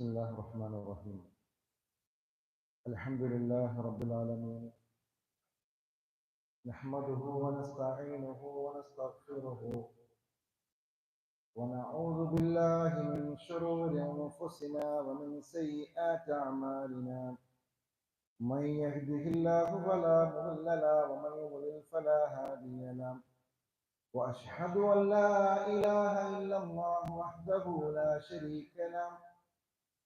بسم الله الرحمن الرحيم. الحمد لله رب العالمين. نحمده ونستعينه ونستغفره. ونعوذ بالله من شرور أنفسنا ومن سيئات أعمالنا. من يهده الله فلا مضل له ومن يضلل فلا هادي له. وأشهد أن لا إله إلا الله وحده لا شريك له.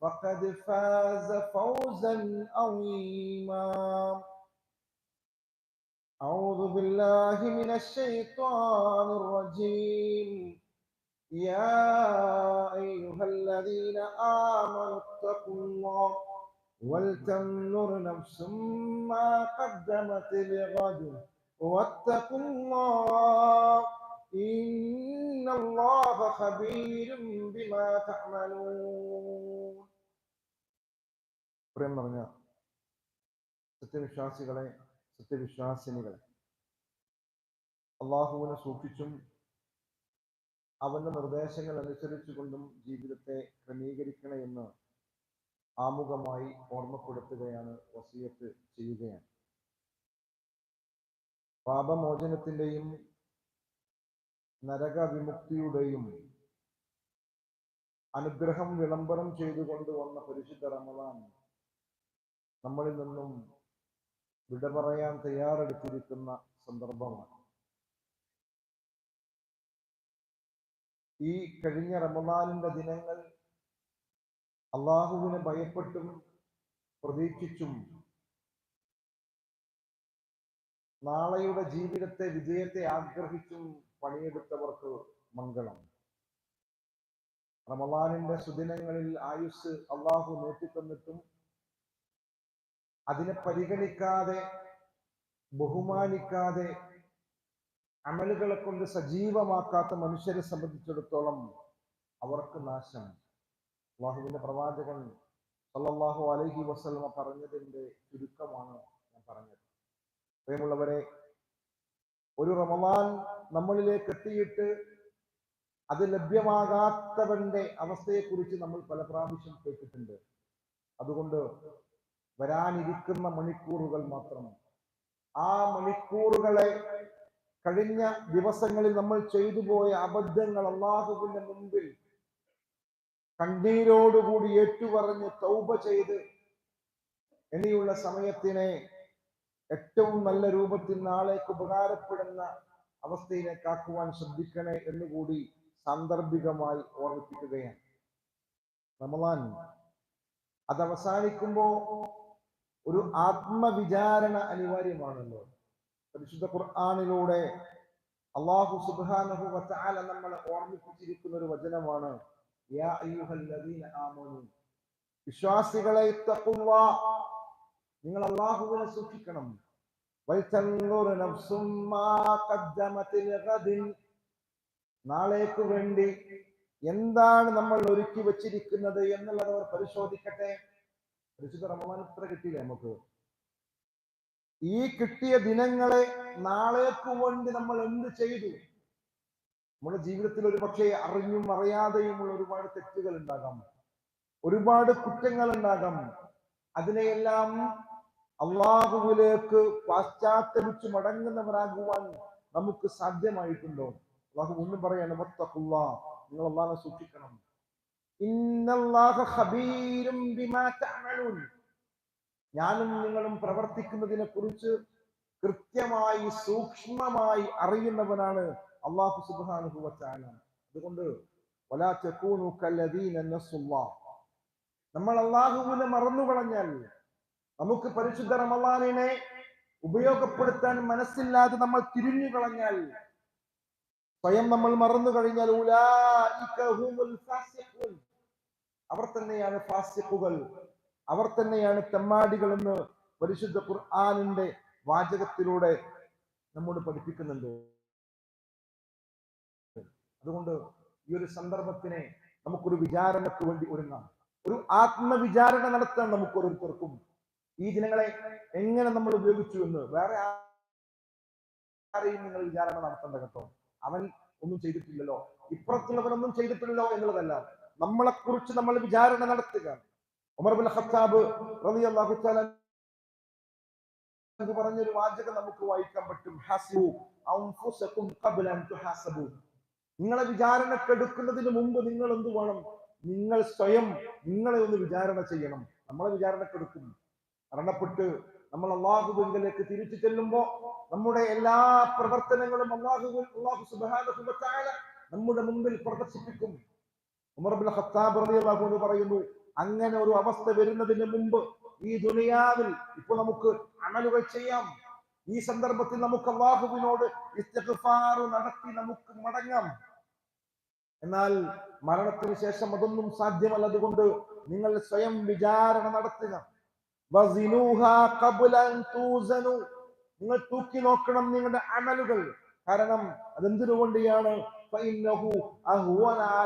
فقد فاز فوزا عظيما. أعوذ بالله من الشيطان الرجيم. يا أيها الذين آمنوا اتقوا الله ولتنظر نفس ما قدمت لغد. واتقوا الله إن الله خبير بما تعملون. പ്രിയം പറഞ്ഞ സത്യവിശ്വാസികളെ സത്യവിശ്വാസിനികളെ. അള്ളാഹുവിനെ സൂക്ഷിച്ചും അവന്റെ നിർദ്ദേശങ്ങൾ അനുസരിച്ചുകൊണ്ടും ജീവിതത്തെ ക്രമീകരിക്കണമെന്ന് ആമുഖമായി ഓർമ്മപ്പെടുത്തുകയാണ് വസീയത്ത് ചെയ്യുകയാണ്. പാപമോചനത്തിന്റെയും നരകവിമുക്തിയുടെയും അനുഗ്രഹം വിളംബരം ചെയ്തുകൊണ്ട് വന്ന പരിശുദ്ധ റമദാൻ നമ്മളിൽ നിന്നും വിട പറയാൻ തയ്യാറെടുത്തിരിക്കുന്ന സന്ദർഭമാണ്. ഈ കഴിഞ്ഞ റമദാനിന്റെ ദിനങ്ങൾ അള്ളാഹുവിനെ ഭയപ്പെട്ടും പ്രതീക്ഷിച്ചും നാളെയുടെ ജീവിതത്തെ വിജയത്തെ ആഗ്രഹിച്ചും പണിയെടുത്തവർക്ക് മംഗളം. റമദാനിന്റെ സുദിനങ്ങളിൽ ആയുസ് അള്ളാഹു നീട്ടിത്തന്നിട്ടും അതിനെ പരിഗണിക്കാതെ ബഹുമാനിക്കാതെ അമലുകളെ കൊണ്ട് സജീവമാക്കാത്ത മനുഷ്യരെ സംബന്ധിച്ചിടത്തോളം അവർക്ക് നാശം അള്ളാഹുവിന്റെ പ്രവാചകൻ സല്ലല്ലാഹു അലഹി വസ്ലമ പറഞ്ഞതിന്റെ ചുരുക്കമാണ് ഞാൻ പറഞ്ഞത്. പ്രിയമുള്ളവരെ ഒരു റമദാൻ നമ്മളിലേക്ക് എത്തിയിട്ട് അത് ലഭ്യമാകാത്തവന്റെ അവസ്ഥയെക്കുറിച്ച് നമ്മൾ പല പ്രാവശ്യം കേട്ടിട്ടുണ്ട്. അതുകൊണ്ട് വരാനിരിക്കുന്ന മണിക്കൂറുകൾ മാത്രം. ആ മണിക്കൂറുകളെ കഴിഞ്ഞ ദിവസങ്ങളിൽ നമ്മൾ ചെയ്തു പോയ അബദ്ധങ്ങൾ അള്ളാഹുവിന്റെ മുമ്പിൽ കണ്ണീരോടുകൂടി ഏറ്റുപറഞ്ഞ് തൗബ ചെയ്ത് ഇനിയുള്ള സമയത്തിനെ ഏറ്റവും നല്ല രൂപത്തിൽ നാളേക്ക് ഉപകാരപ്പെടുന്ന അവസ്ഥയിലേക്കാക്കുവാൻ ശ്രദ്ധിക്കണേ എന്നുകൂടി സാന്ദർഭികമായി ഓർമ്മിപ്പിക്കുകയാണ്. റമലാൻ അത് അവസാനിക്കുമ്പോ ഒരു ആത്മവിചാരണ അനിവാര്യമാണല്ലോ. പരിശുദ്ധ ഖുർആാനിലൂടെ അള്ളാഹു സുബാനഹു വച്ചാല നമ്മളെ ഓർമ്മിപ്പിച്ചിരിക്കുന്ന ഒരു വചനമാണ് വിശ്വാസികളെ നിങ്ങൾ അള്ളാഹുവിനെ സൂക്ഷിക്കണം. നാളേക്ക് വേണ്ടി എന്താണ് നമ്മൾ ഒരുക്കി വെച്ചിരിക്കുന്നത് എന്നുള്ളത് അവർ പരിശോധിക്കട്ടെ. പരിശുദ്ധ റമദാൻ ഇത്ര കിട്ടിയില്ലേ നമുക്ക്? ഈ കിട്ടിയ ദിനങ്ങളെ നാളേക്ക് വേണ്ടി നമ്മൾ എന്ത് ചെയ്തു? നമ്മുടെ ജീവിതത്തിൽ ഒരു പക്ഷേ അറിഞ്ഞും അറിയാതെയുമുള്ള ഒരുപാട് തെറ്റുകൾ ഉണ്ടാകാം. ഒരുപാട് കുറ്റങ്ങൾ ഉണ്ടാകാം. അതിനെയെല്ലാം അള്ളാഹുവിലേക്ക് പാശ്ചാത്തലിച്ച് മടങ്ങുന്നവരാകുവാൻ നമുക്ക് സാധ്യമായിട്ടുണ്ടോ? അള്ളാഹു ഒന്നും പറയാനും നിങ്ങൾ അള്ളാഹെ സൂക്ഷിക്കണം. ഞാനും നിങ്ങളും പ്രവർത്തിക്കുന്നതിനെ കുറിച്ച് കൃത്യമായി സൂക്ഷ്മമായി അറിയുന്നവനാണ് അള്ളാഹു സുബ്ഹാനഹു വതആല. അതുകൊണ്ട് നമ്മൾ അള്ളാഹുവിനെ മറന്നു കളഞ്ഞാൽ നമുക്ക് പരിശുദ്ധ റമലാനിനെ ഉപയോഗപ്പെടുത്താൻ മനസ്സില്ലാതെ നമ്മൾ തിരിഞ്ഞു കളഞ്ഞാൽ സ്വയം നമ്മൾ മറന്നു കഴിഞ്ഞാൽ. അവർ തന്നെയാണ് ഫാസിഖുകൾ. അവർ തന്നെയാണ് തെമ്മാടികൾ എന്ന് പരിശുദ്ധ ഖുർആാനിന്റെ വാചകത്തിലൂടെ നമ്മോട് പഠിപ്പിക്കുന്നുണ്ട്. അതുകൊണ്ട് ഈ ഒരു സന്ദർഭത്തിനെ നമുക്കൊരു വിചാരണക്ക് വേണ്ടി ഒരുങ്ങാം. ഒരു ആത്മവിചാരണ നടത്താൻ നമുക്ക് ഓരോരുത്തർക്കും ഈ ദിനങ്ങളെ എങ്ങനെ നമ്മൾ ഉപയോഗിച്ചു എന്ന് വേറെ ആരെയും നിങ്ങൾ വിചാരണ നടത്തേണ്ട കേട്ടോ. അവൻ ഒന്നും ചെയ്തിട്ടില്ലല്ലോ. ഇപ്പുറത്തുള്ളവനൊന്നും ചെയ്തിട്ടില്ലല്ലോ എന്നുള്ളതല്ല. നമ്മളെ കുറിച്ച് നമ്മൾ വിചാരണ നടത്തുക. ഉമർ ബിൻ ഖത്താബ് പറഞ്ഞൊരു വാചകം നമുക്ക് വായിക്കാൻ പറ്റും. നിങ്ങളെ വിചാരണക്കെടുക്കുന്നതിന് മുമ്പ് നിങ്ങൾ എന്ത് വേണം? നിങ്ങൾ സ്വയം നിങ്ങളെ ഒന്ന് വിചാരണ ചെയ്യണം. നമ്മളെ വിചാരണക്കെടുക്കും മരണപ്പെട്ട് നമ്മൾ അള്ളാഹുവിലേക്ക് തിരിച്ചു ചെല്ലുമ്പോ നമ്മുടെ എല്ലാ പ്രവർത്തനങ്ങളും അള്ളാഹു അള്ളാഹു സുബാന നമ്മുടെ മുമ്പിൽ പ്രദർശിപ്പിക്കും. ഖത്താബ് റളിയല്ലാഹു പറയുന്നു അങ്ങനെ ഒരു അവസ്ഥ വരുന്നതിന് മുമ്പ് ഈ ദുനിയാവിൽ ഇപ്പൊ നമുക്ക് അമലുകൾ ചെയ്യാം. ഈ സന്ദർഭത്തിൽ നമുക്ക് അള്ളാഹുവിനോട് ഇസ്തിഗ്ഫാർ നടത്തി നമുക്ക് മടങ്ങാം. എന്നാൽ മരണത്തിന് ശേഷം അതൊന്നും സാധ്യമല്ല അതുകൊണ്ട് നിങ്ങൾ സ്വയം വിചാരണ നടത്തുക. നിങ്ങൾ തൂക്കി നോക്കണം നിങ്ങളുടെ അമലുകൾ. കാരണം അതെന്തിനു വേണ്ടിയാണ്